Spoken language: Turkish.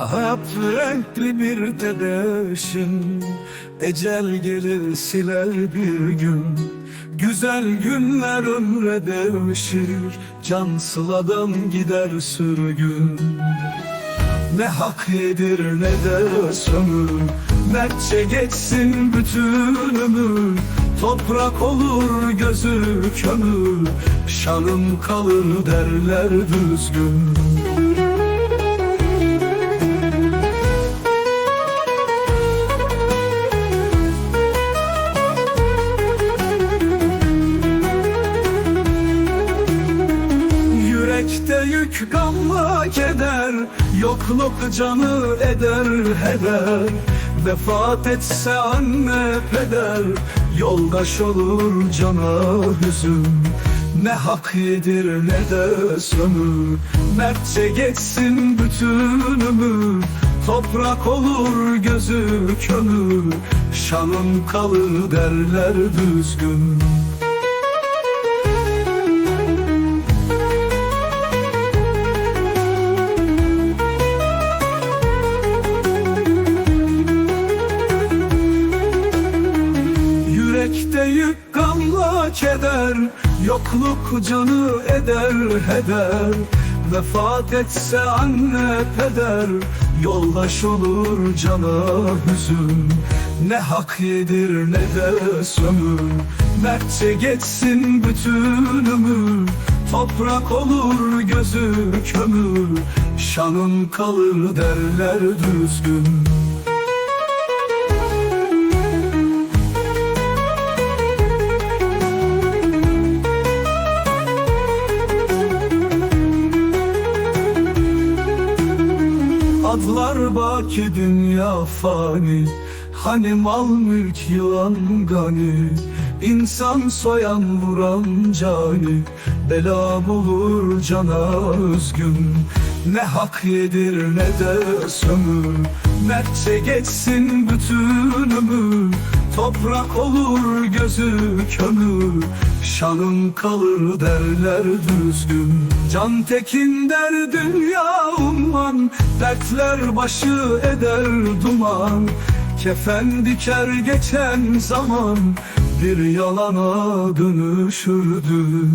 Hap renkli bir tebeşim Ecel gelir siler bir gün. Güzel günler ömre devşir. Can sıladan gider sürgün. Ne hak yedir ne de sömür. Mertçe geçsin bütün ömür. Toprak olur gözü kömür. Şanın kalır derler düzgün Yürekte yük gamla keder Yokluk canı eder heder. Vefat etse anne peder Yoldaş olur cana hüzün. Ne hak yedir ne de sömür Mertçe geçsin bütün ömür Toprak olur gözü kömür Şanın kalır derler düzgün Yokluk canı eder heder. Vefat etse anne peder. Yoldaş olur cana hüzün. Ne hak yedir ne de sömür. Mertçe geçsin bütün ömür. Toprak olur gözü kömür. Şanın kalır derler düzgün Adlar baki dünya fani. Hani mal mülk yılan gani. İnsan soyan vuran cani. Bela bulur cana özgün. Ne hak yedir ne de sömür. Mertçe geçsin bütün ömür. Toprak olur gözü kömür. Şanın kalır derler düzgün. Can tekin der dünya Dertler başı eder duman. Kefen diker geçen zaman Bir yalana dönüşürdü